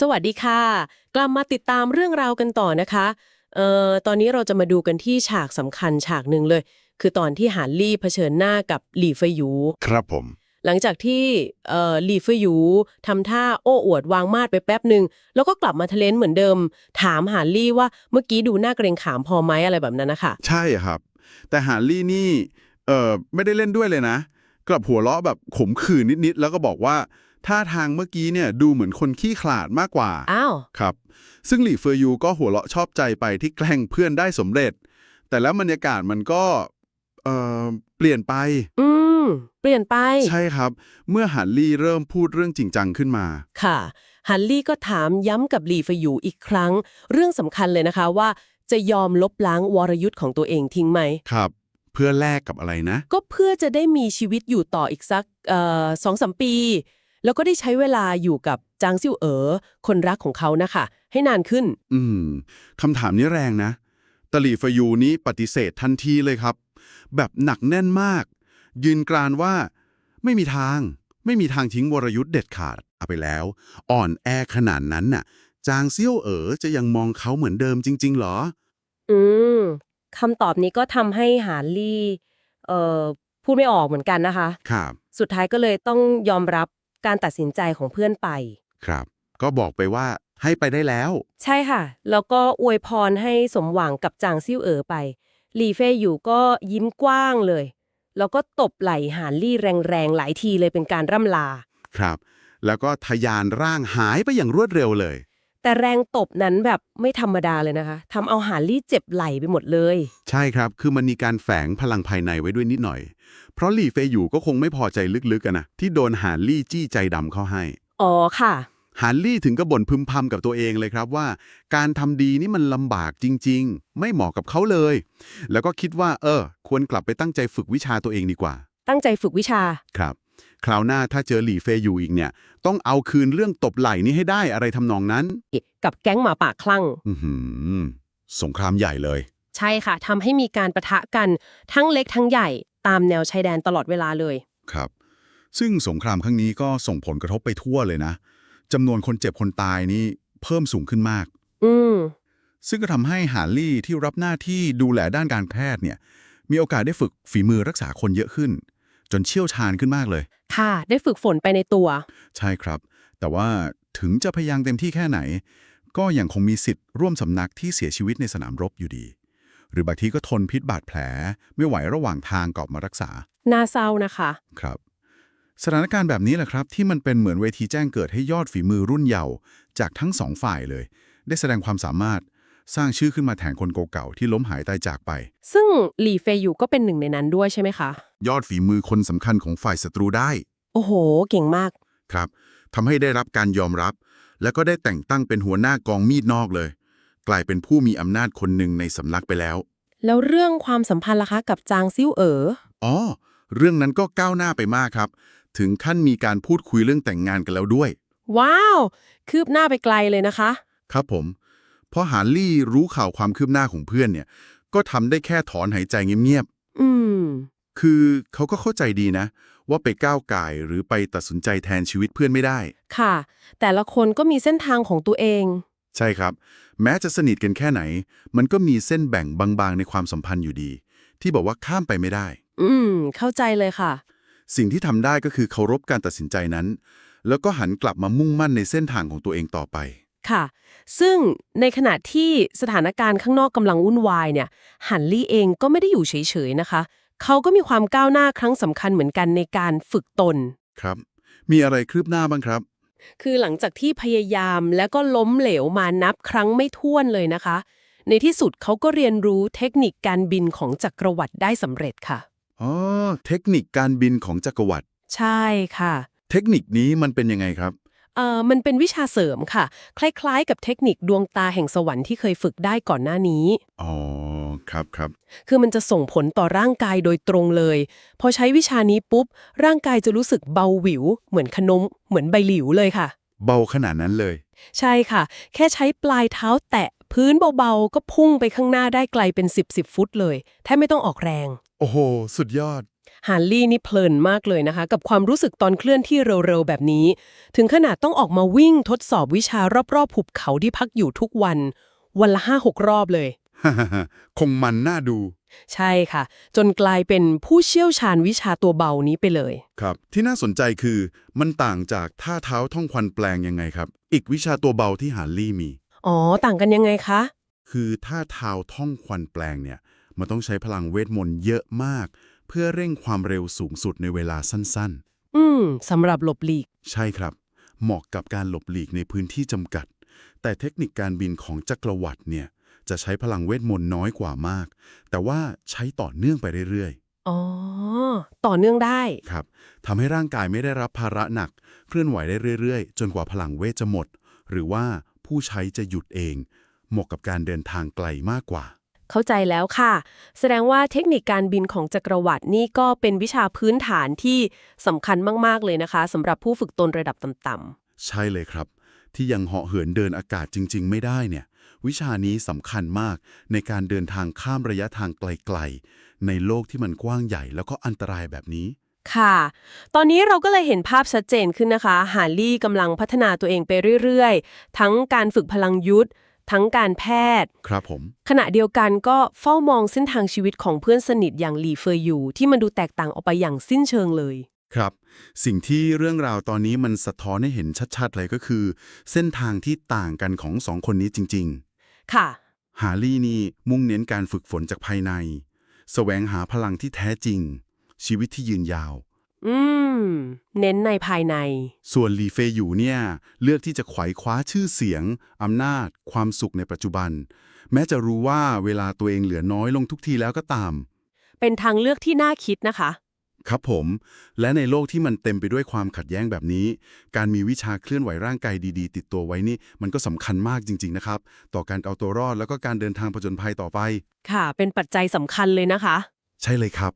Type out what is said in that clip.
สวัสดีค่ะ กลับมาติดตามเรื่องราวกันต่อนะคะเอ่อตอนนี้เราจะมาดูกันที่ฉากสำคัญฉากหนึ่งเลย คือตอนที่หานลี่เผชิญหน้ากับหลี่เฟยหยู ครับผม หลังจากที่เอ่อหลี่เฟยหยูทำท่าโอ้อวดวางมาดไปแป๊บหนึ่งแล้วก็กลับมาทะเลนเหมือนเดิม ถามหานลี่ว่าเมื่อกี้ดูหน้าเกรงขามพอไหมอะไรแบบนั้นนะคะ ใช่ครับ แต่หาลี่นี่เออไม่ได้เล่นด้วยเลยนะ กลับหัวเราะแบบขมขื่นนิดๆแล้วก็บอกว่า ท่าทางเมื่อกี้เนี่ยดูเหมือนคนขี้ขลาดมากกว่า อ้าว ครับ ซึ่งหลี่เฟอร์ยูก็หัวเราะชอบใจไปที่แกล้งเพื่อนได้สำเร็จ แต่แล้วบรรยากาศมันก็เออเปลี่ยนไป อืม เปลี่ยนไป ใช่ครับ เมื่อหันลี่เริ่มพูดเรื่องจริงจังขึ้นมา ค่ะ ฮันลี่ก็ถามย้ำกับหลี่เฟยหยูอีกครั้ง เรื่องสำคัญเลยนะคะว่า จะยอมลบล้างวรยุทธ์ของตัวเองทิ้งไหม ครับ เพื่อแลกกับอะไรนะ ก็เพื่อจะได้มีชีวิตอยู่ต่ออีกสักเอ่อสองสามปี แล้วก็ได้ใช้เวลาอยู่กับจางซิ่วเอ๋อคนรักของเขานะคะให้นานขึ้น อืมคำถามนี้แรงนะตลีฟยูนี้ปฏิเสธทันทีเลยครับ แบบหนักแน่นมาก ยืนกรานว่า ไม่มีทาง ไม่มีทางทิ้งวรยุทธ์เด็ดขาดเอาไปแล้ว อ่อนแอขนาดนั้นน่ะ จางเซี่ยวเอ๋อจะยังมองเขาเหมือนเดิมจริงๆเหรอ อืมคำตอบนี้ก็ทำให้หาลี่เอ่อพูดไม่ออกเหมือนกันนะคะ ครับ สุดท้ายก็เลยต้องยอมรับ การตัดสินใจของเพื่อนไป ครับ ก็บอกไปว่าให้ไปได้แล้ว ใช่ค่ะ แล้วก็อวยพรให้สมหวังกับจางซิ่วเอ๋อไป หลี่เฟยอยู่ก็ยิ้มกว้างเลย แล้วก็ตบไหล่หานลี่แรงๆหลายทีเลยเป็นการร่ำลา ครับ แล้วก็ทะยานร่างหายไปอย่างรวดเร็วเลย แต่แรงตบนั้นแบบไม่ธรรมดาเลยนะคะทำเอาหานลี่เจ็บไหล่ไปหมดเลย ใช่ครับ คือมันมีการแฝงพลังภายในไว้ด้วยนิดหน่อย เพราะหลี่เฟยอยู่ก็คงไม่พอใจลึกๆกันนะที่โดนหานลี่จี้ใจดำเข้าให้ อ๋อค่ะ หานลี่ถึงก็บ่นพึมพำกับตัวเองเลยครับว่า การทำดีนี่มันลำบากจริง ๆ ไม่เหมาะกับเขาเลย แล้วก็คิดว่า เออ ควรกลับไปตั้งใจฝึกวิชาตัวเองดีกว่า ตั้งใจฝึกวิชาครับ คราวหน้าถ้าเจอหลี่เฟยอยู่อีกเนี่ย ต้องเอาคืนเรื่องตบไหล่นี้ให้ได้อะไรทำนองนั้น กับแก๊งหมาป่าคลั่ง อือหือสงครามใหญ่เลย ใช่ค่ะทำให้มีการประทะกันทั้งเล็กทั้งใหญ่ตามแนวชายแดนตลอดเวลาเลย ครับ ซึ่งสงครามครั้งนี้ก็ส่งผลกระทบไปทั่วเลยนะจำนวนคนเจ็บคนตายนี่เพิ่มสูงขึ้นมาก อืม ซึ่งก็ทำให้หาลี่ที่รับหน้าที่ดูแลด้านการแพทย์เนี่ย มีโอกาสได้ฝึกฝีมือรักษาคนเยอะขึ้น จนเชี่ยวชาญขึ้นมากเลย ค่ะ ได้ฝึกฝนไปในตัว ใช่ครับ แต่ว่าถึงจะพยายามเต็มที่แค่ไหน ก็ยังคงมีสิทธิ์ร่วมสำนักที่เสียชีวิตในสนามรบอยู่ดี หรือบางทีก็ทนพิษบาดแผล ไม่ไหวระหว่างทางกลับมารักษา น่าเศร้านะคะ ครับ สถานการณ์แบบนี้แหละครับ ที่มันเป็นเหมือนเวทีแจ้งเกิดให้ยอดฝีมือรุ่นเยาว์จากทั้งสองฝ่ายเลย ได้แสดงความสามารถ สร้างชื่อขึ้นมาแทนคนเก่าๆที่ล้มหายตายจากไป ซึ่งหลี่เฟยอยู่ก็เป็นหนึ่งในนั้นด้วยใช่ไหมคะ ยอดฝีมือคนสำคัญของฝ่ายศัตรูได้โอ้โห เก่งมาก ครับทำให้ได้รับการยอมรับ และก็ได้แต่งตั้งเป็นหัวหน้ากองมีดนอกเลย กลายเป็นผู้มีอำนาจคนหนึ่งในสำนักไปแล้ว แล้วเรื่องความสัมพันธ์ล่ะคะกับจางซิ่วเอ๋อ อ๋อ เรื่องนั้นก็ก้าวหน้าไปมากครับ ถึงขั้นมีการพูดคุยเรื่องแต่งงานกันแล้วด้วย ว้าว คืบหน้าไปไกลเลยนะคะ ครับผม พอหาลี่รู้ข่าวความคืบหน้าของเพื่อนเนี่ย ก็ทำได้แค่ถอนหายใจเงียบอืมๆคือเขาก็เข้าใจดีนะ ว่าไปก้าวไก่ายหรือไปตัดสินใจแทนชีวิตเพื่อนไม่ได้ ค่ะ แต่ละคนก็มีเส้นทางของตัวเอง ใช่ครับ แม้จะสนิทกันแค่ไหน มันก็มีเส้นแบ่งบางๆ ในความสัมพันธ์อยู่ดี ที่บอกว่าข้ามไปไม่ได้ อืม เข้าใจเลยค่ะ สิ่งที่ทำได้ก็คือเคารพการตัดสินใจนั้น แล้วก็หันกลับมามุ่งมั่นในเส้นทางของตัวเองต่อไป ค่ะ ซึ่งในขณะที่สถานการณ์ข้างนอกกำลังวุ่นวายเนี่ย ฮันลี่เองก็ไม่ได้อยู่เฉยๆนะคะ เขาก็มีความก้าวหน้าครั้งสำคัญเหมือนกันในการฝึกตน ครับ มีอะไรคืบหน้าบ้างครับ คือหลังจากที่พยายามแล้วก็ล้มเหลวมานับครั้งไม่ถ้วนเลยนะคะ ในที่สุดเขาก็เรียนรู้เทคนิคการบินของจักรวรรดิได้สำเร็จค่ะ อ๋อ เทคนิคการบินของจักรวรรดิ ใช่ค่ะ เทคนิคนี้มันเป็นยังไงครับเอ่อ มันเป็นวิชาเสริมค่ะ คล้ายๆ กับเทคนิคดวงตาแห่งสวรรค์ที่เคยฝึกได้ก่อนหน้านี้ อ๋อ ครับครับ คือมันจะส่งผลต่อร่างกายโดยตรงเลย พอใช้วิชานี้ปุ๊บ ร่างกายจะรู้สึกเบาหวิว เหมือนขนม เหมือนใบหลิวเลยค่ะ เบาขนาดนั้นเลย ใช่ค่ะ แค่ใช้ปลายเท้าแตะพื้นเบาๆ ก็พุ่งไปข้างหน้าได้ไกลเป็น 10 10 ฟุตเลย แทบไม่ต้องออกแรง โอ้โห สุดยอด ฮาร์ลี่นี่เพลินมากเลยนะคะ กับความรู้สึกตอนเคลื่อนที่เร็วๆ แบบนี้ ถึงขนาดต้องออกมาวิ่งทดสอบวิชารอบๆหุบเขาที่พักอยู่ทุกวัน วันละห้าหกรอบเลยคงมันน่าดู ใช่ค่ะ จนกลายเป็นผู้เชี่ยวชาญวิชาตัวเบานี้ไปเลย ครับ ที่น่าสนใจคือมันต่างจากท่าเท้าท่องควันแปลงยังไงครับ อีกวิชาตัวเบาที่ฮาร์ลี่มี อ๋อ ต่างกันยังไงคะ คือท่าเท้าท่องควันแปลงเนี่ย มันต้องใช้พลังเวทมนต์เยอะมาก เพื่อเร่งความเร็วสูงสุดในเวลาสั้นอืมสำหรับหลบหลีก ๆ ใช่ครับ เหมาะกับการหลบหลีกในพื้นที่จำกัด แต่เทคนิคการบินของจักรวรรดิเนี่ย จะใช้พลังเวทมนต์น้อยกว่ามาก แต่ว่าใช้ต่อเนื่องไปเรื่อยอ๋อ ต่อเนื่องได้ ๆ ครับทำให้ร่างกายไม่ได้รับภาระหนัก เคลื่อนไหวได้เรื่อยๆ จนกว่าพลังเวทจะหมด หรือว่าผู้ใช้จะหยุดเอง เหมาะกับการเดินทางไกลมากกว่า เข้าใจแล้วค่ะ แสดงว่าเทคนิคการบินของจักรวรรดินี่ก็เป็นวิชาพื้นฐานที่สำคัญมาก ๆ เลยนะคะสำหรับผู้ฝึกตนระดับต่ำใช่เลยครับ ที่ยังเหาะเหินเดินอากาศจริง ๆ ไม่ได้เนี่ย วิชานี้สำคัญมากในการเดินทางข้ามระยะทางไกล ๆ ในโลกที่มันกว้างใหญ่แล้วก็อันตรายแบบนี้ๆค่ะ ตอนนี้เราก็เลยเห็นภาพชัดเจนขึ้นนะคะ ฮาร์ลี่กำลังพัฒนาตัวเองไปเรื่อย ๆ ทั้งการฝึกพลังยุทธ ทั้งการแพทย์ ครับผม ขณะเดียวกันก็เฝ้ามองเส้นทางชีวิตของเพื่อนสนิทอย่างหลี่เฟยอยู่ ที่มันดูแตกต่างออกไปอย่างสิ้นเชิงเลย ครับ สิ่งที่เรื่องราวตอนนี้มันสะท้อนให้เห็นชัดๆเลยก็คือ เส้นทางที่ต่างกันของสองคนนี้จริงค่ะๆฮาร์ลี่นี่มุ่งเน้นการฝึกฝนจากภายใน แสวงหาพลังที่แท้จริง ชีวิตที่ยืนยาว อืม เน้นในภายใน ส่วนลีเฟยอยู่เนี่ย เลือกที่จะไขว่คว้าชื่อเสียง อำนาจ ความสุขในปัจจุบัน แม้จะรู้ว่าเวลาตัวเองเหลือน้อยลงทุกทีแล้วก็ตาม เป็นทางเลือกที่น่าคิดนะคะ ครับผม และในโลกที่มันเต็มไปด้วยความขัดแย้งแบบนี้ การมีวิชาเคลื่อนไหวร่างกายดีๆ ติดตัวไว้นี่ มันก็สำคัญมากจริง ๆ นะครับ ต่อการเอาตัวรอดแล้วก็การเดินทางผจญภัยต่อไป ค่ะ เป็นปัจจัยสำคัญเลยนะคะ ใช่เลยครับ